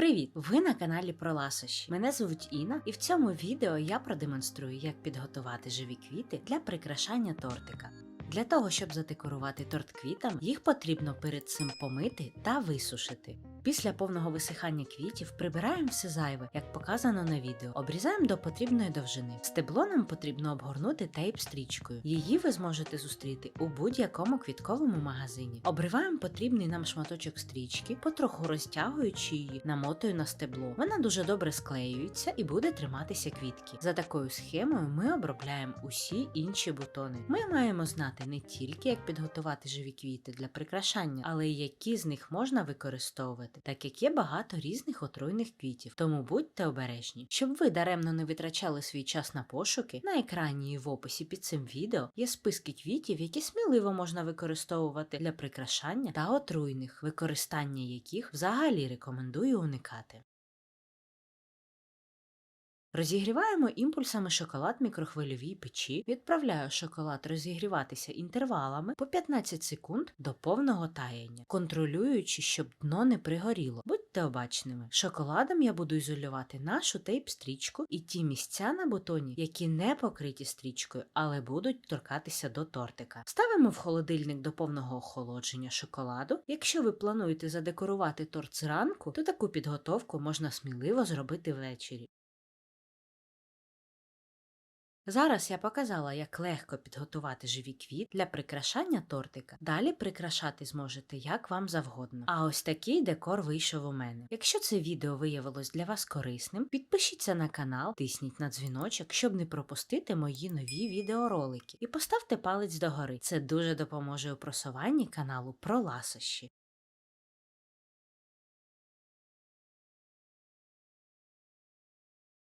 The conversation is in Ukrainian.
Привіт! Ви на каналі про ласощі. Мене звуть Інна, і в цьому відео я продемонструю, як підготувати живі квіти для прикрашання тортика. Для того, щоб задекорувати торт квітами, їх потрібно перед цим помити та висушити. Після повного висихання квітів прибираємо все зайве, як показано на відео. Обрізаємо до потрібної довжини. Стебло нам потрібно обгорнути тейп-стрічкою. Її ви зможете зустріти у будь-якому квітковому магазині. Обриваємо потрібний нам шматочок стрічки, потроху розтягуючи її, намотую на стебло. Вона дуже добре склеюється і буде триматися квітки. За такою схемою ми обробляємо усі інші бутони. Ми маємо знати не тільки як підготувати живі квіти для прикрашання, але й які з них можна використовувати, так як є багато різних отруйних квітів. Тому будьте обережні. Щоб ви даремно не витрачали свій час на пошуки, на екрані і в описі під цим відео є списки квітів, які сміливо можна використовувати для прикрашання та отруйних, використання яких взагалі рекомендую уникати. Розігріваємо імпульсами шоколад мікрохвильовій печі, відправляю шоколад розігріватися інтервалами по 15 секунд до повного таяння, контролюючи, щоб дно не пригоріло. Будьте обачними. Шоколадом я буду ізолювати нашу тейп-стрічку і ті місця на бутоні, які не покриті стрічкою, але будуть торкатися до тортика. Ставимо в холодильник до повного охолодження шоколаду. Якщо ви плануєте задекорувати торт зранку, то таку підготовку можна сміливо зробити ввечері. Зараз я показала, як легко підготувати живі квіт для прикрашання тортика. Далі прикрашати зможете як вам завгодно. А ось такий декор вийшов у мене. Якщо це відео виявилось для вас корисним, підпишіться на канал, тисніть на дзвіночок, щоб не пропустити мої нові відеоролики. І поставте палець догори. Це дуже допоможе у просуванні каналу про ласощі.